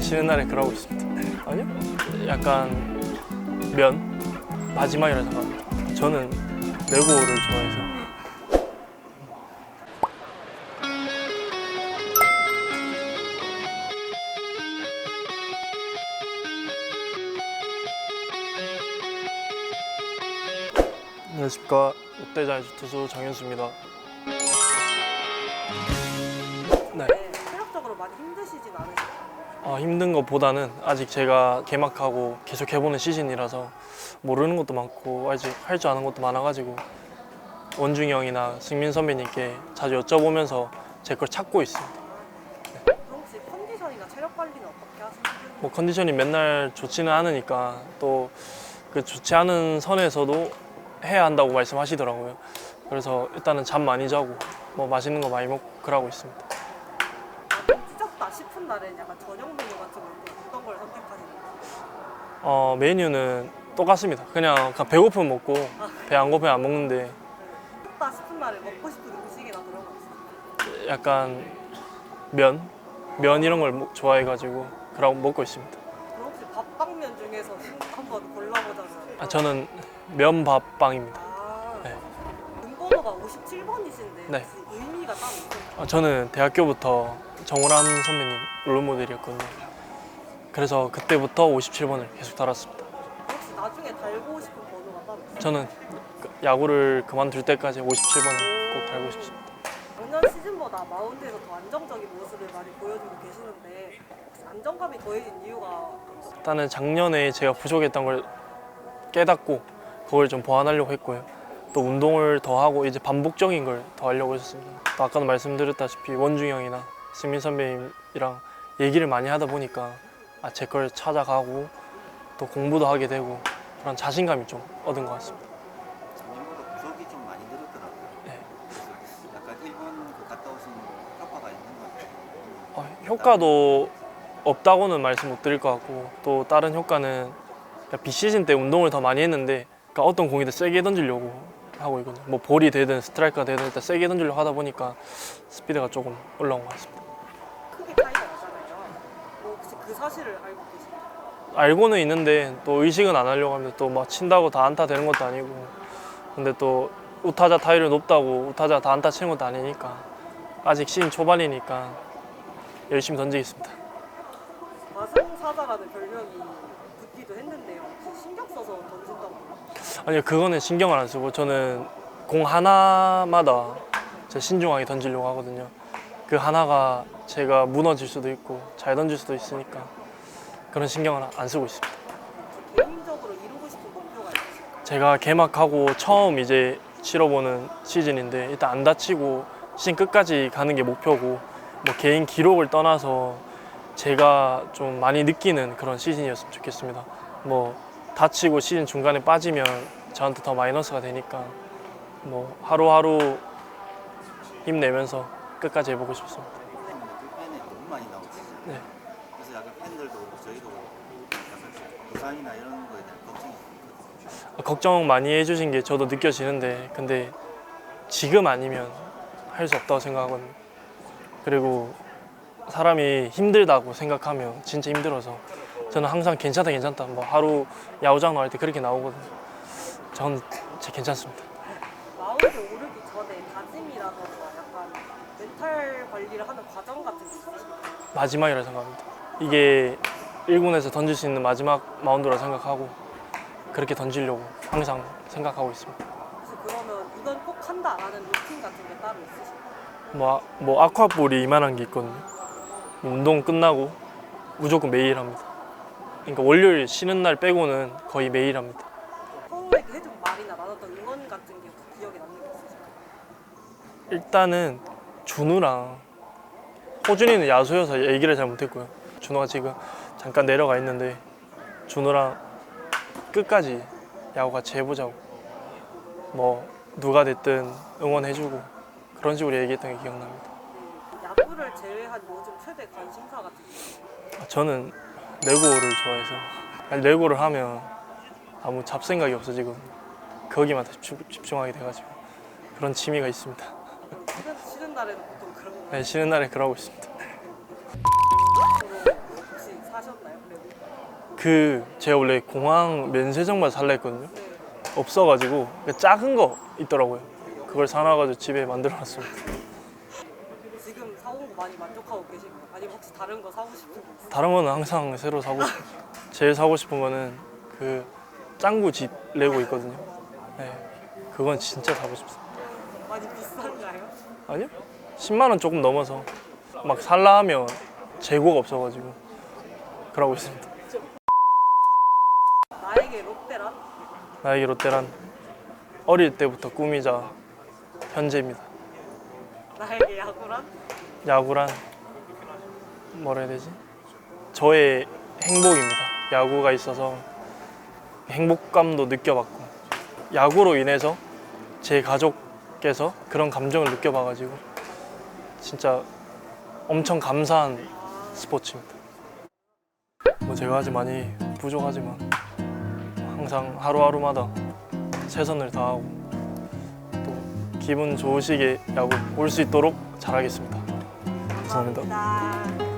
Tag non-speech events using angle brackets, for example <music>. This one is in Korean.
네, 쉬는 날에 그러고 있습니다. 아니요? 약간 면 마지막이라 생각합니다. 저는 레고를 좋아해서 안녕하십니까 롯데자이언츠 투수 정현수입니다. 네. 네, 체력적으로 많이 힘드시진 않으세요? 어, 힘든 것보다는 아직 제가 개막하고 계속 해보는 시즌이라서 모르는 것도 많고 아직 할 줄 아는 것도 많아가지고 원중이 형이나 승민 선배님께 자주 여쭤보면서 제 걸 찾고 있습니다. 그럼 혹시 컨디션이나 체력 관리는 어떻게 하세요? 뭐 컨디션이 맨날 좋지는 않으니까 또 그 좋지 않은 선에서도 해야 한다고 말씀하시더라고요. 그래서 일단은 잠 많이 자고 뭐 맛있는 거 많이 먹고 그러고 있습니다. 아, 싶은 날엔 약간 저녁 메뉴 같은 거 어떤 걸 선택하시나요? 어, 메뉴는 똑같습니다. 그냥, 그냥 배고프면 먹고 배 안 고프면 안 먹는데 찢었다 싶은 날에 먹고 싶은 음식이나 그런 거 있어요? 약간 면? 면 이런 걸 먹- 좋아해가지고 그러고 먹고 있습니다. 그럼 혹시 밥빵면 중에서 <laughs> 한번 골라보자면 아, 저는 면밥빵입니다. 아, 네. 등번호가 57번이신데 네. 혹시 의미가 따로 있어요? 아, 저는 대학교부터 정우람 선배님 롤모델이었거든요. 그래서 그때부터 57번을 계속 달았습니다. 혹시 나중에 달고 싶은 번호가 따로 있어요? 저는 그 야구를 그만둘 때까지 57번을 꼭 달고 싶습니다. 작년 시즌보다 마운드에서 더 안정적인 모습을 많이 보여주고 계시는데 혹시 안정감이 더해진 이유가 일단은 작년에 제가 부족했던 걸 깨닫고 그걸 좀 보완하려고 했고요. 또 운동을 더 하고 이제 반복적인 걸 더 하려고 했었습니다. 또 아까도 말씀드렸다시피 원중이 형이나 승민 선배님이랑 얘기를 많이 하다 보니까 아, 제 걸 찾아가고 또 공부도 하게 되고 그런 자신감이 좀 얻은 것 같습니다. 작년보다 부족이 좀 많이 늘었더라고요. 네. 약간 일본 그 갔다 오신 효과가 있는 것 같아요. 어, 효과도 없다고는 말씀 못 드릴 것 같고 또 다른 효과는 그러니까 비시즌 때 운동을 더 많이 했는데 그러니까 어떤 공이든 세게 던지려고 하고 있거든요. 뭐 볼이 되든 스트라이크가 되든 일단 세게 던지려고 하다 보니까 스피드가 조금 올라온 것 같습니다. 그 사실을 알고 계신가요? 알고는 있는데 또 의식은 안 하려고 하면 또 막 친다고 다 안타 되는 것도 아니고 근데 또 우타자 타율이 높다고 우타자 다 안타 치는 것도 아니니까 아직 시즌 초반이니까 열심히 던지겠습니다. 마승사자라는 별명이 붙기도 했는데요. 혹시 신경 써서 던진다고 아니요 그거는 신경을 안 쓰고 저는 공 하나마다 제가 신중하게 던지려고 하거든요 그 하나가 제가 무너질 수도 있고 잘 던질 수도 있으니까 그런 신경을 안 쓰고 있습니다 개인적으로 이루고 싶은 목표가? 제가 개막하고 처음 이제 치러보는 시즌인데 일단 안 다치고 시즌 끝까지 가는 게 목표고 뭐 개인 기록을 떠나서 제가 좀 많이 느끼는 그런 시즌이었으면 좋겠습니다. 뭐 다치고 시즌 중간에 빠지면 저한테 더 마이너스가 되니까 뭐 하루하루 힘내면서 끝까지 해보고 싶습니다. 불펜에 너무 많이 나오시잖아요. 네. 그래서 약간 팬들도 저희도 약간 부상이나 이런 거에 대한 걱정이. 걱정 많이 해주신 게 저도 느껴지는데 근데 지금 아니면 할 수 없다고 생각하거든요. 그리고 사람이 힘들다고 생각하면 진짜 힘들어서 저는 항상 괜찮다 괜찮다 뭐 하루 야구장 나올 때 그렇게 나오거든요. 전 진짜 괜찮습니다. 마운드 오르기 전에 다짐이라던가 약간 멘탈 관리를 하는 과정 같은 게 있으실까요? 마지막이라 생각합니다. 이게 1군에서 던질 수 있는 마지막 마운드라 생각하고 그렇게 던지려고 항상 생각하고 있습니다. 혹시 그러면 이건 꼭 한다라는 루틴 같은 게 따로 있으실까요? 뭐, 아- 뭐 아쿠아볼이 이만한 게 있거든요. 뭐 운동 끝나고 무조건 매일 합니다. 그러니까 월요일 쉬는 날 빼고는 거의 매일 합니다. 그 해준 말이나 나눴던 응원 같은 게 혹시 기억에 남는 게 있으실까요? 일단은 준우랑 호준이는 야수여서 얘기를 잘 못했고요. 준우가 지금 잠깐 내려가 있는데 준우랑 끝까지 야구 같이 해보자고 뭐 누가 됐든 응원해주고 그런 식으로 얘기했던 게 기억납니다. 야구를 제외한 요즘 최대 관심사 같은 게? 저는 레고를 좋아해서 아니, 레고를 하면 아무 잡생각이 없어지거든요. 거기만 다 집중, 집중하게 돼가지고 그런 취미가 있습니다. 쉬는, 날에는 보통 네, 쉬는 날에 그러고 있습니다. 혹시 사그 제가 원래 공항 면세점만 살라 했거든요. 네. 없어가지고 그 작은 거 있더라고요. 그걸 사놔가지고 집에 만들어놨습니다. 지금 사온 거 많이 만족하고 계신가요? 아니면 혹시 다른 거 사고 싶은 거 있어요? 다른 거는 항상 새로 사고 싶. 제일 사고 싶은 거는 그 짱구 집 레고 있거든요. 네, 그건 진짜 사고 싶습니다. 많이 비싼가요? 아니요? 10만 원 조금 넘어서 막 살라 하면 재고가 없어가지고 그러고 있습니다. 나에게 롯데란? 나에게 롯데란 어릴 때부터 꿈이자 현재입니다. 나에게 야구란? 야구란 뭐라 해야 되지? 저의 행복입니다. 야구가 있어서 행복감도 느껴봤고 야구로 인해서 제 가족께서 그런 감정을 느껴봐가지고 진짜 엄청 감사한 스포츠입니다. 뭐 제가 아직 많이 부족하지만 항상 하루하루마다 최선을 다하고 또 기분 좋으시게 야구 올 수 있도록 잘하겠습니다. 감사합니다. 감사합니다.